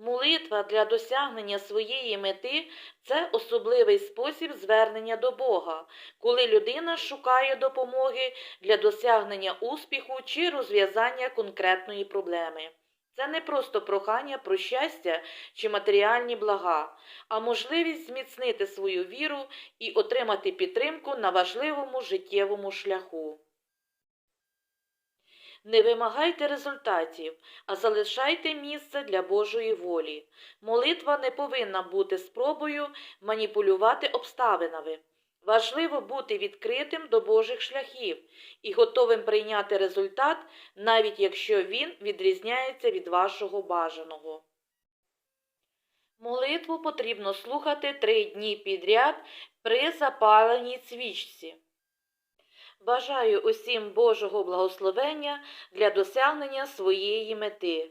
Молитва для досягнення своєї мети це особливий спосіб звернення до Бога, коли людина шукає допомоги для досягнення успіху чи розв'язання конкретної проблеми. Це не просто прохання про щастя чи матеріальні блага, а можливість зміцнити свою віру і отримати підтримку на важливому життєвому шляху. Не вимагайте результатів, а залишайте місце для Божої волі. Молитва не повинна бути спробою маніпулювати обставинами. Важливо бути відкритим до Божих шляхів і готовим прийняти результат, навіть якщо він відрізняється від вашого бажаного. Молитву потрібно слухати три дні підряд при запаленій свічці. Бажаю усім Божого благословення для досягнення своєї мети.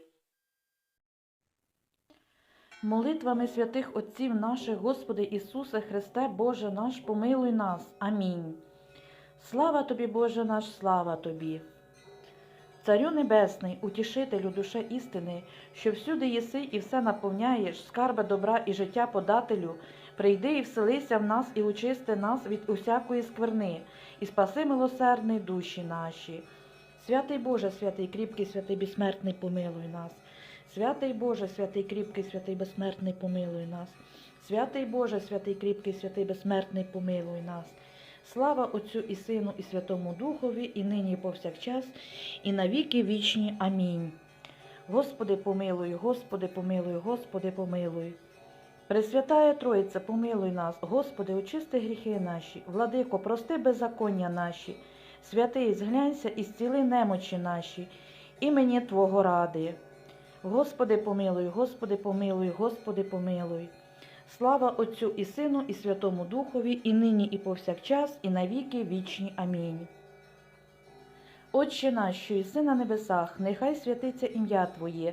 Молитвами святих Отців наших, Господи Ісусе Христе, Боже наш, помилуй нас. Амінь. Слава тобі, Боже наш, слава тобі. Царю Небесний, утішителю душе істини, що всюди єси і все наповняєш, скарби добра і життя подателю, прийди і вселися в нас і очисти нас від усякої скверни, і спаси милосердний душі наші. Святий Боже, святий кріпкий, святий безсмертний, помилуй нас. Святий Боже, святий кріпкий, святий безсмертний, помилуй нас. Святий Боже, святий кріпкий, святий безсмертний, помилуй нас. Слава Отцю і Сину, і Святому Духові, і нині, і повсякчас, і навіки вічні. Амінь. Господи, помилуй, Господи, помилуй, Господи, помилуй. Пресвятая Троїця, помилуй нас, Господи, очисти гріхи наші, владико, прости беззаконня наші, святий, зглянься і зціли немочі наші, імені Твого ради. Господи, помилуй, Господи, помилуй, Господи, помилуй. Слава Отцю і Сину, і Святому Духові, і нині, і повсякчас, і навіки вічні. Амінь. Отче наш, що єси на небесах, нехай святиться ім'я Твоє,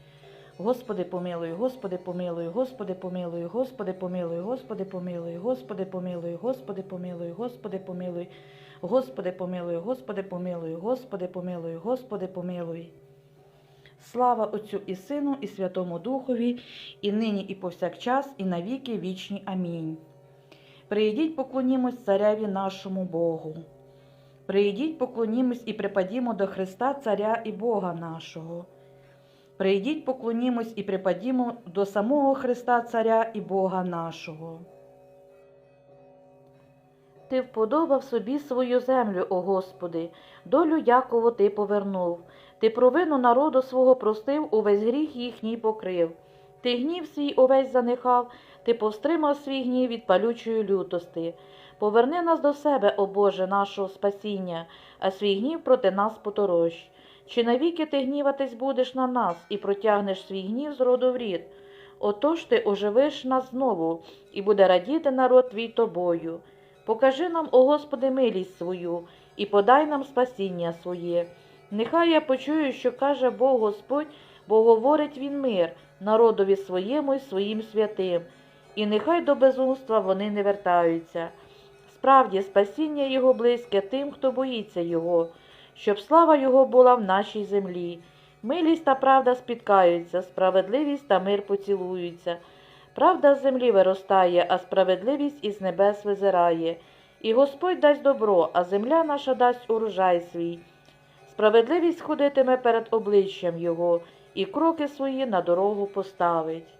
Господи, помилуй, Господи, помилуй, Господи, помилуй, Господи, помилуй, Господи, помилуй, Господи, помилуй, Господи, помилуй, Господи, помилуй, Господи, помилуй, Господи, помилуй, Господи, помилуй, Господи, помилуй. Слава Отцю і Сину, і Святому Духові, і нині, і повсякчас, і навіки вічні. Амінь. Прийдіть, поклонімось цареві нашому Богу. Прийдіть, поклонімось і припадімо до Христа, Царя і Бога нашого. Прийдіть, поклонімось і припадімо до самого Христа Царя і Бога нашого. Ти вподобав собі свою землю, о Господи, долю Якову ти повернув. Ти провину народу свого простив, увесь гріх їхній покрив. Ти гнів свій увесь занехав, ти повстримав свій гнів від палючої лютости. Поверни нас до себе, о Боже, нашого спасіння, а свій гнів проти нас поторощ. Чи навіки ти гніватись будеш на нас і протягнеш свій гнів з роду в рід? Отож ти оживиш нас знову, і буде радіти народ твій тобою. Покажи нам, о Господи, милість свою, і подай нам спасіння своє. Нехай я почую, що каже Бог Господь, бо говорить Він мир народові своєму і своїм святим, і нехай до безумства вони не вертаються. Справді, спасіння Його близьке тим, хто боїться Його, щоб слава Його була в нашій землі. Милість та правда спіткаються, справедливість та мир поцілуються. Правда з землі виростає, а справедливість із небес визирає. І Господь дасть добро, а земля наша дасть урожай свій. Справедливість ходитиме перед обличчям Його, і кроки свої на дорогу поставить.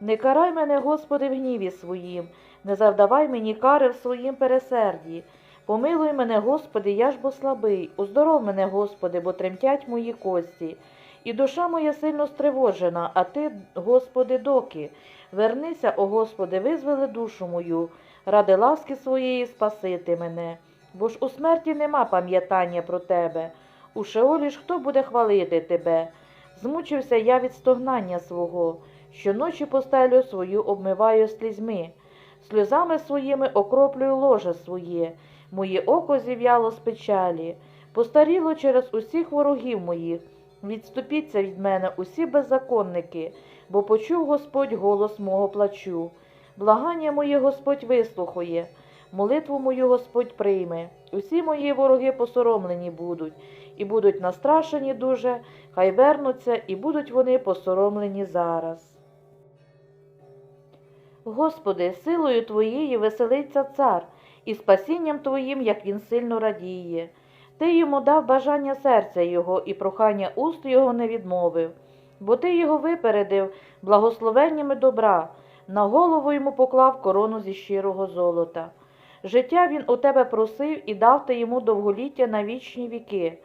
Не карай мене, Господи, в гніві своїм, не завдавай мені кари в своїм пересерді. Помилуй мене, Господи, я ж бо слабий, уздоров мене, Господи, бо тремтять мої кості. І душа моя сильно стривожена, а ти, Господи, доки. Вернися, о Господи, визволи душу мою, ради ласки своєї спасити мене. Бо ж у смерті нема пам'ятання про тебе. У Шеолі ж хто буде хвалити тебе? Змучився я від стогнання свого, щоночі постелю свою обмиваю слізьми. сльозами своїми окроплюю ложе своє, моє око зів'яло з печалі, постаріло через усіх ворогів моїх. Відступіться від мене усі беззаконники, бо почув Господь голос мого плачу. Благання моє Господь вислухає, молитву мою Господь прийме. Усі мої вороги посоромлені будуть, і будуть настрашені дуже, хай вернуться, і будуть вони посоромлені зараз. Господи, силою Твоєю веселиться цар, і спасінням Твоїм, як він сильно радіє. Ти йому дав бажання серця його, і прохання уст його не відмовив, бо ти його випередив благословеннями добра, на голову йому поклав корону зі щирого золота. Життя він у тебе просив і дав ти йому довголіття на вічні віки.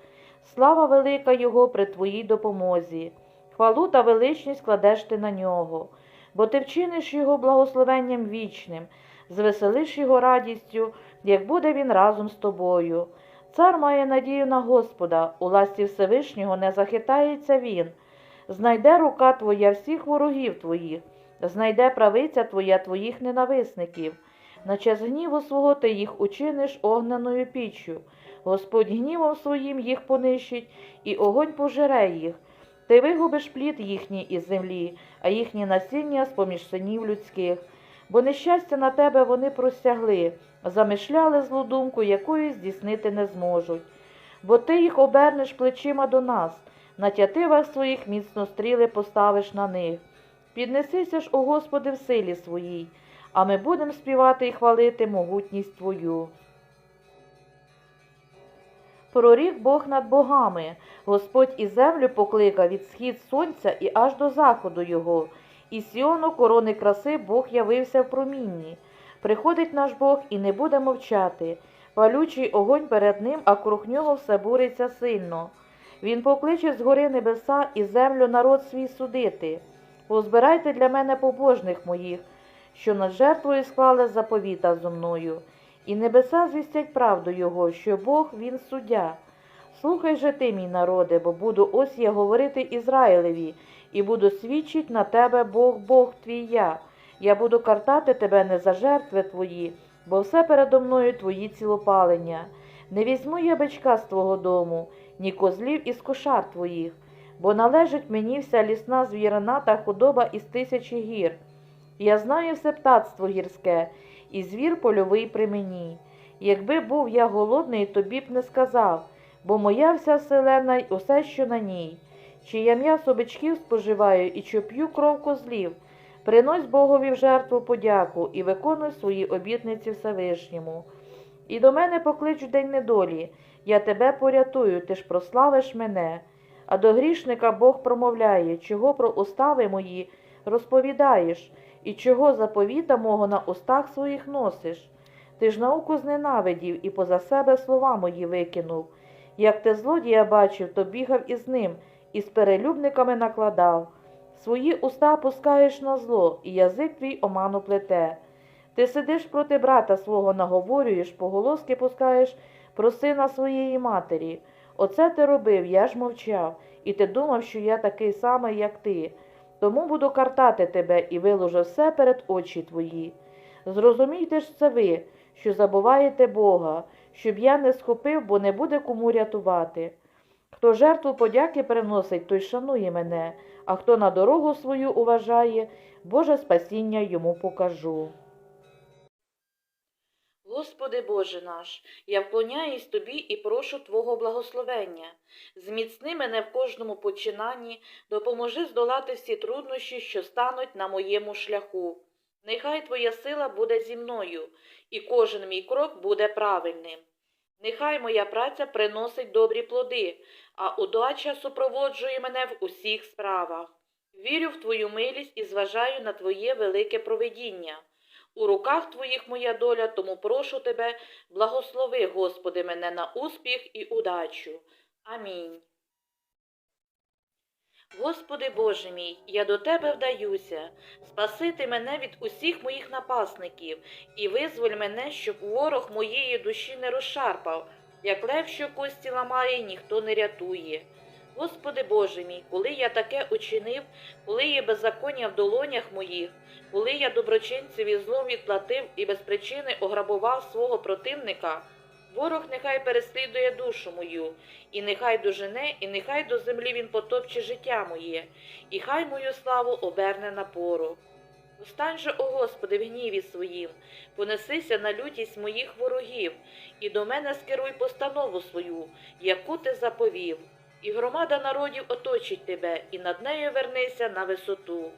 Слава велика його при твоїй допомозі. Хвалу та величність кладеш ти на нього, бо ти вчиниш його благословенням вічним, звеселиш його радістю, як буде він разом з тобою. Цар має надію на Господа, у ласті Всевишнього не захитається він. Знайде рука твоя всіх ворогів твоїх, знайде правиця твоя твоїх ненависників. На час гніву свого ти їх учиниш огненою піччю. Господь гнівом своїм їх понищить, і огонь пожере їх. Ти вигубиш плід їхній із землі, а їхнє насіння з поміж синів людських. Бо нещастя на тебе вони простягли, замишляли злу думку, якої здійснити не зможуть. Бо ти їх обернеш плечима до нас, на тятивах своїх міцно стріли поставиш на них. Піднесися ж, о Господи, в силі своїй, а ми будемо співати і хвалити могутність Твою. Прорік Бог над богами, Господь і землю покликав від схід сонця і аж до заходу його, і сіону корони краси Бог явився в промінні. Приходить наш Бог і не буде мовчати. Палючий огонь перед ним, а круг нього все буриться сильно. Він покличе з гори небеса і землю народ свій судити. Позбирайте для мене побожних моїх, що над жертвою склали заповіта зо мною. І небеса звістять правду Його, що Бог він суддя. Слухай же ти, мій народе, бо буду ось я говорити Ізраїлеві, і буду свідчить на тебе Бог, Бог твій я. Я буду картати тебе не за жертви твої, бо все передо мною твої цілопалення. Не візьму я бичка з твого дому, ні козлів із кошар твоїх, бо належить мені вся лісна звірина та худоба із тисячі гір. Я знаю все птацтво гірське, і звір польовий при мені. Якби був я голодний, тобі б не сказав, бо моя вся вселена й усе, що на ній. Чи я м'ясо бичків споживаю і чи п'ю кров козлів, принось Богові в жертву подяку і виконуй свої обітниці Всевишньому. І до мене поклич день недолі, я тебе порятую, ти ж прославиш мене. А до грішника Бог промовляє, чого про устави мої розповідаєш, і чого заповіта мого на устах своїх носиш. Ти ж науку зненавидів і поза себе слова мої викинув. Як ти злодія бачив, то бігав із ним, і з перелюбниками накладав. Свої уста пускаєш на зло, і язик твій оману плете. Ти сидиш проти брата свого, наговорюєш, поголоски пускаєш про сина своєї матері. Оце ти робив, я ж мовчав, і ти думав, що я такий самий, як ти. Тому буду картати тебе і виложу все перед очі твої. Зрозумійте ж це ви, що забуваєте Бога, щоб я не схопив, бо не буде кому рятувати. Хто жертву подяки приносить, той шанує мене, а хто на дорогу свою уважає, Боже спасіння йому покажу. Господи Боже наш, я вклоняюсь Тобі і прошу Твого благословення. Зміцни мене в кожному починанні, допоможи здолати всі труднощі, що стануть на моєму шляху. Нехай Твоя сила буде зі мною, і кожен мій крок буде правильним. Нехай моя праця приносить добрі плоди, а удача супроводжує мене в усіх справах. Вірю в Твою милість і зважаю на Твоє велике провидіння. У руках Твоїх моя доля, тому прошу Тебе, благослови, Господи, мене на успіх і удачу. Амінь. Господи Боже мій, я до Тебе вдаюся, спасити мене від усіх моїх напасників і визволь мене, щоб ворог моєї душі не розшарпав, як лев, що кості ламає, ніхто не рятує. Господи Боже мій, коли я таке учинив, коли є беззаконня в долонях моїх, коли я доброчинцеві злом відплатив і без причини ограбував свого противника, ворог нехай переслідує душу мою, і нехай дожене, і нехай до землі він потопче життя моє, і хай мою славу оберне на пору. Устань же, о Господи, в гніві своїм, понесися на лютість моїх ворогів, і до мене скеруй постанову свою, яку ти заповів. І громада народів оточить тебе, і над нею вернися на висоту.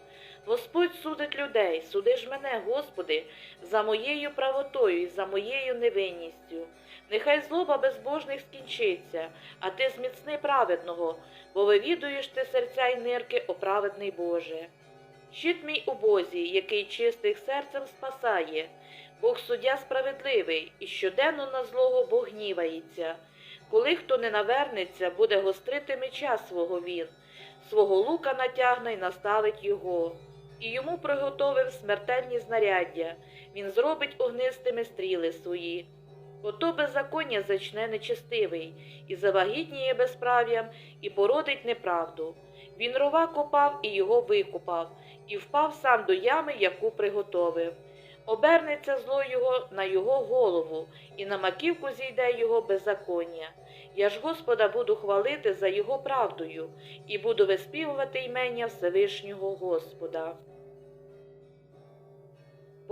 Господь судить людей, суди ж мене, Господи, за моєю правотою і за моєю невинністю. Нехай злоба безбожних скінчиться, а ти зміцни праведного, бо вивідуєш ти серця й нирки, о праведний Боже. Щит мій у Бозі, який чистих серцем спасає, Бог суддя справедливий, і щоденно на злого Бог гнівається. Коли хто не навернеться, буде гострити меча свого він, свого лука натягне й наставить його. І йому приготовив смертельні знаряддя, він зробить огнистими стріли свої. Ото беззаконня зачне нечестивий, і завагітніє безправ'ям, і породить неправду. Він рова копав і його викопав, і впав сам до ями, яку приготовив. Обернеться зло його на його голову, і на маківку зійде його беззаконня. Я ж Господа буду хвалити за його правдою, і буду виспівувати ймення Всевишнього Господа.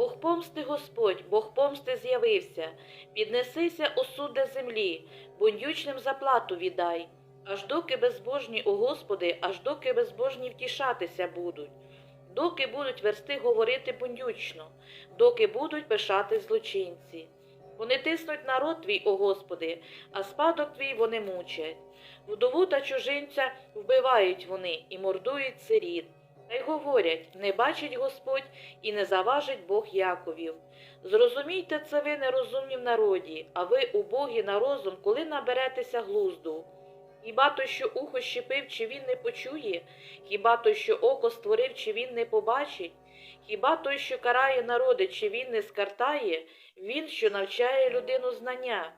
Бог помсти Господь, Бог помсти з'явився, піднесися осуде землі, бундючним заплату віддай, аж доки безбожні, о Господи, аж доки безбожні втішатися будуть, доки будуть версти говорити бундючно, доки будуть пишати злочинці. Вони тиснуть народ твій, о Господи, а спадок твій вони мучать. Вдову та чужинця вбивають вони і мордують сиріт. Та й говорять не бачить Господь і не заважить Бог Яковів. Зрозумійте це ви нерозумні в народі, а ви убогі на розум, коли наберетеся глузду. Хіба той, що ухо щепив, чи він не почує? Хіба той, що око створив, чи він не побачить? Хіба той, що карає народи, чи він не скартає, він, що навчає людину знання?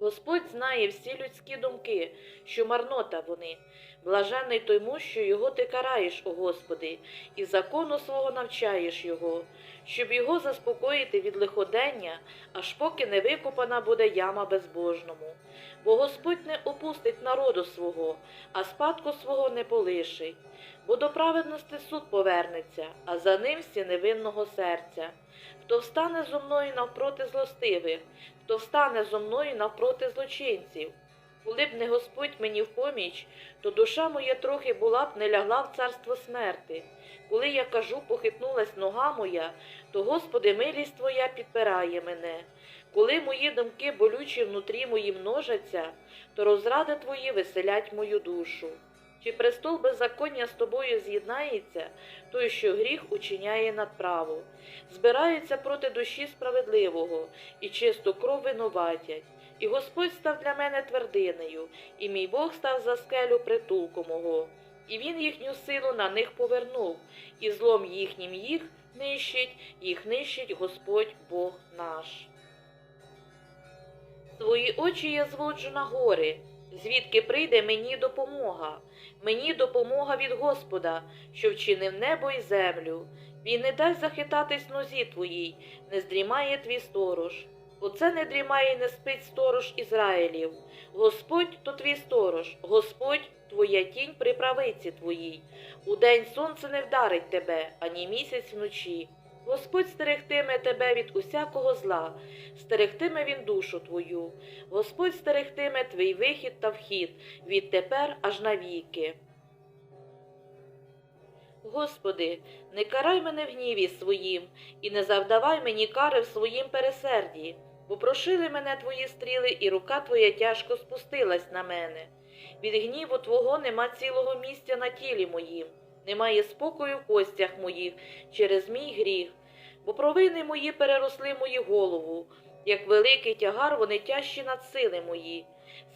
Господь знає всі людські думки, що марнота вони. Блажений той муж, що його ти караєш, о Господи, і закону свого навчаєш його, щоб його заспокоїти від лиходення, аж поки не викопана буде яма безбожному. Бо Господь не опустить народу свого, а спадку свого не полишить, бо до праведності суд повернеться, а за ним всі невинного серця. Хто встане зо мною навпроти злостивих, хто встане зо мною навпроти злочинців. Коли б не Господь мені в поміч, то душа моя трохи була б не лягла в царство смерти. Коли я кажу, похитнулась нога моя, то, Господи, милість Твоя підпирає мене. Коли мої думки болючі внутрі мої множаться, то розради Твої веселять мою душу. Чи престол беззаконня з тобою з'єднається, той, що гріх учиняє надправу, збираються проти душі справедливого і чисту кров винуватять. І Господь став для мене твердинею, і мій Бог став за скелю притулку мого. І він їхню силу на них повернув, і злом їхнім їх нищить, їх нищить Господь Бог наш. Свої очі я зводжу на гори, звідки прийде мені допомога. Мені допомога від Господа, що вчинив небо і землю. Він не дасть захитатись нозі твоїй, не здрімає твій сторож. Оце не дрімає і не спить сторож Ізраїлів. Господь то твій сторож, Господь твоя тінь при правиці твоїй. Удень сонце не вдарить тебе, ані місяць вночі. Господь стерегтиме тебе від усякого зла, стерегтиме він душу твою. Господь стерегтиме твій вихід та вхід відтепер аж навіки. Господи, не карай мене в гніві своїм, і не завдавай мені кари в своїм пересерді, бо мене твої стріли, і рука твоя тяжко спустилась на мене. Від гніву Твого нема цілого місця на тілі моїм, немає спокою в костях моїх через мій гріх, бо провини мої переросли мою голову, як великий тягар вони тяжчі над сили мої.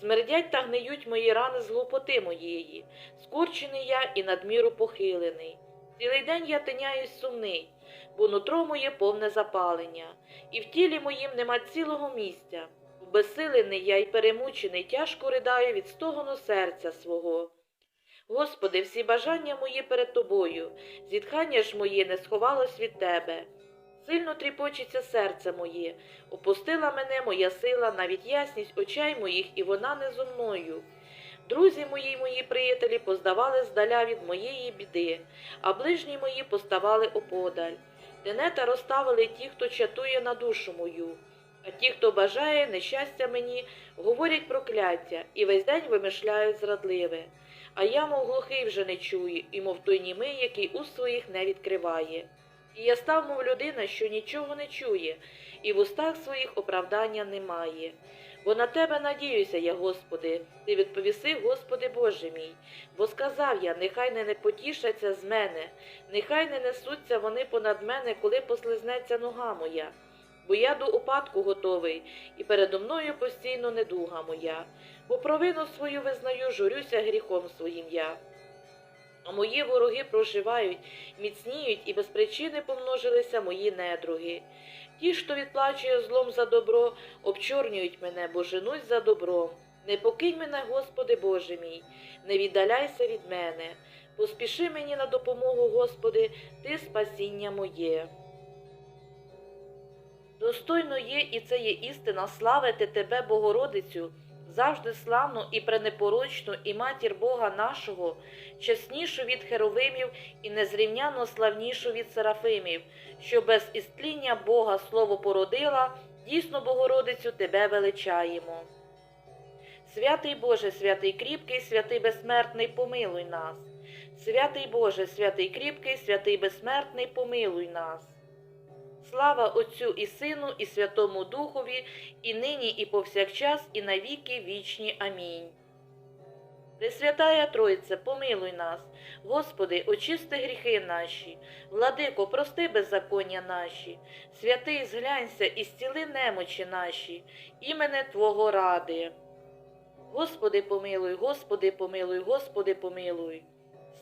Смердять та гниють мої рани з глупоти моєї, скорчений я і надміру похилений. Цілий день я тиняюсь сумний, бо нутро моє повне запалення, і в тілі моїм нема цілого місця. В Обезсилений я й перемучений, тяжко ридаю від стогону серця свого. Господи, всі бажання мої перед тобою, зітхання ж моє не сховалось від тебе. Сильно тріпочеться серце моє, опустила мене моя сила, навіть ясність очей моїх, і вона не зо мною. Друзі мої й мої приятелі поздавали здаля від моєї біди, а ближні мої поставали оподаль. Тенета розставили ті, хто чатує на душу мою, а ті, хто бажає нещастя мені, говорять прокляття і весь день вимишляють зрадливе. А я, мов глухий, вже не чую, і мов той німий, який уст своїх не відкриває. І я став, мов людина, що нічого не чує, і в устах своїх оправдання немає. Бо на тебе надіюся я, Господи, ти відповіси, Господи Боже мій, бо сказав я, нехай не, не потішаться з мене, нехай не несуться вони понад мене, коли послизнеться нога моя. Бо я до упадку готовий, і передо мною постійно недуга моя, бо провину свою визнаю, журюся гріхом своїм я. А мої вороги проживають, міцніють, і без причини помножилися мої недруги. Ті, що відплачує злом за добро, обчорнюють мене, бо женусь за добром. Не покинь мене, Господи Боже мій, не віддаляйся від мене. Поспіши мені на допомогу, Господи, Ти спасіння моє. Достойно є, і це є істина, славити Тебе, Богородицю, завжди славну і пренепорочну, і матір Бога нашого, чеснішу від херовимів і незрівняно славнішу від серафимів, що без істління Бога слово породила, дійсно, Богородицю, Тебе величаємо. Святий Боже, святий кріпкий, святий безсмертний, помилуй нас. Святий Боже, святий кріпкий, святий безсмертний, помилуй нас. Слава Отцю і Сину, і Святому Духові, і нині, і повсякчас, і навіки вічні. Амінь. Пресвятая Тройце, помилуй нас, Господи, очисти гріхи наші, владико, прости беззаконня наші, святий зглянься і зціли немочі наші, імене Твого ради. Господи, помилуй, Господи, помилуй, Господи, помилуй.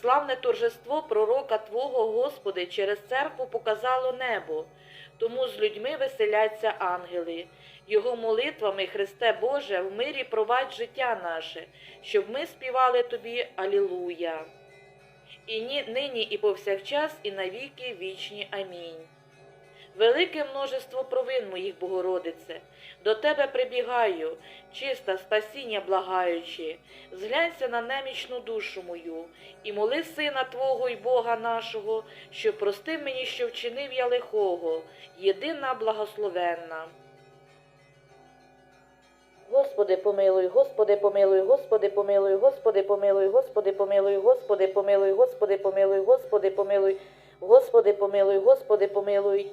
Славне торжество пророка Твого, Господи, через церкву показало небо, тому з людьми веселяться ангели. Його молитвами, Христе Боже, в мирі провадь життя наше, щоб ми співали Тобі Алілуя. І ні, нині, і повсякчас, і навіки вічні. Амінь. Велике множество провин моїх, Богородице, до Тебе прибігаю, чиста спасіння благаючи, зглянься на немічну душу мою, і моли Сина Твого й Бога нашого, що простив мені, що вчинив я лихого, єдина благословенна. Господи, помилуй, Господи, помилуй, Господи, помилуй, Господи, помилуй, Господи, помилуй, Господи, помилуй, Господи, помилуй, Господи, помилуй, Господи, помилуй, Господи, помилуй.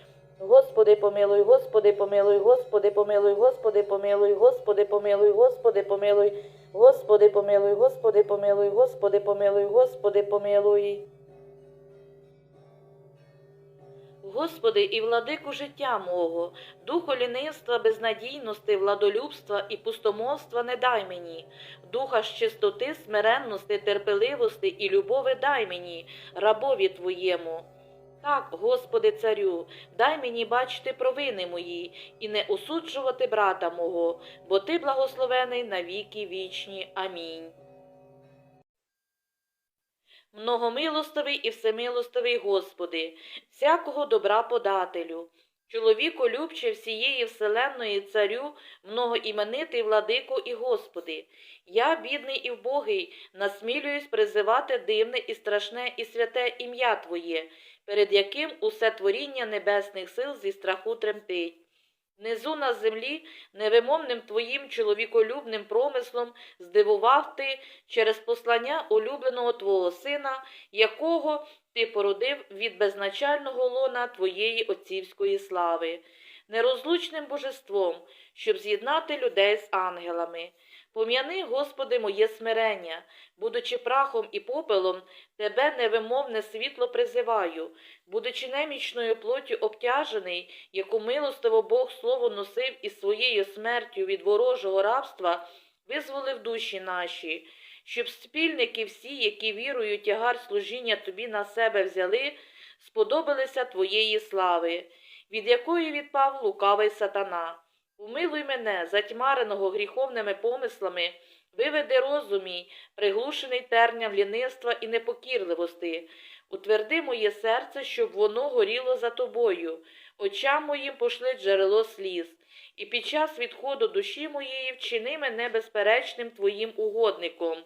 Господи, помилуй, Господи, помилуй, Господи, помилуй, Господи, помилуй, Господи, помилуй, Господи, помилуй, Господи, помилуй, Господи, помилуй, Господи, помилуй, Господи, помилуй. Господи, і владику життя мого, духу лінивства, безнадійності, владолюбства і пустомовства не дай мені, духа з чистоти, смиренності, терпеливості і любови дай мені, рабові Твоєму. Так, Господи царю, дай мені бачити провини мої і не осуджувати брата мого, бо Ти благословений на віки вічні. Амінь. Многомилостивий і всемилостивий Господи, всякого добра подателю, чоловіку любче всієї вселенної царю, многоіменитий владико і Господи, я, бідний і вбогий, насмілююсь призивати дивне і страшне і святе ім'я Твоє, перед яким усе творіння небесних сил зі страху тремтить. Внизу на землі невимовним твоїм чоловіколюбним промислом здивував ти через послання улюбленого твого сина, якого ти породив від безначального лона твоєї отцівської слави, нерозлучним божеством, щоб з'єднати людей з ангелами. Пом'яни, Господи, моє смирення, будучи прахом і попелом, Тебе невимовне світло призиваю, будучи немічною плоттю обтяжений, яку милостиво Бог слово носив і своєю смертю від ворожого рабства, визволив душі наші, щоб спільники всі, які вірою тягар служіння тобі на себе взяли, сподобалися твоєї слави, від якої відпав лукавий сатана. Умилуй мене, затьмареного гріховними помислами, виведи розум мій, приглушений терням лінивства і непокірливости. Утверди моє серце, щоб воно горіло за тобою, очам моїм пошли джерело сліз, і під час відходу душі моєї вчини мене безперечним твоїм угодником,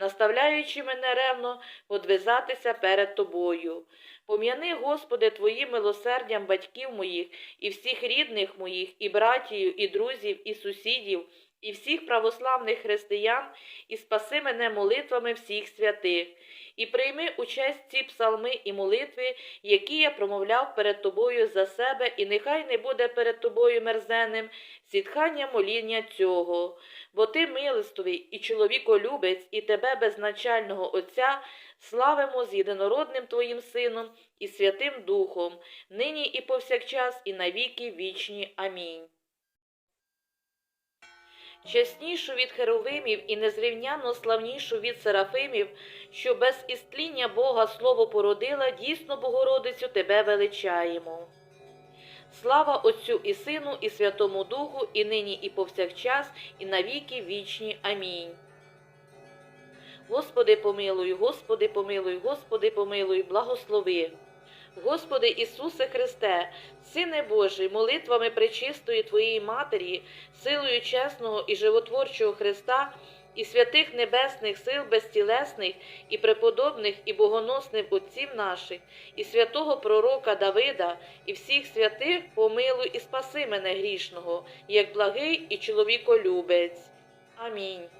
наставляючи мене ревно подвизатися перед тобою. Пом'яни, Господи, Твоїм милосердям батьків моїх, і всіх рідних моїх, і братію, і друзів, і сусідів, і всіх православних християн, і спаси мене молитвами всіх святих, і прийми у честь ці псалми і молитви, які я промовляв перед тобою за себе, і нехай не буде перед тобою мерзенним зітхання моління цього, бо ти милостивий і чоловіколюбець, і тебе безначального Отця славимо з єдинородним Твоїм Сином і Святим Духом, нині і повсякчас, і навіки вічні. Амінь. Чеснішу від херовимів і незрівняно славнішу від серафимів, що без істління Бога слово породила, дійсно Богородицю тебе величаємо. Слава Отцю і Сину, і Святому Духу, і нині, і повсякчас, і навіки вічні. Амінь. Господи помилуй, Господи помилуй, Господи помилуй, благослови. Господи Ісусе Христе, Сине Божий, молитвами пречистої Твоєї Матері, силою чесного і животворчого Христа, і святих небесних сил безтілесних, і преподобних, і богоносних отців наших, і святого пророка Давида, і всіх святих помилуй і спаси мене грішного, як благий і чоловіколюбець. Амінь.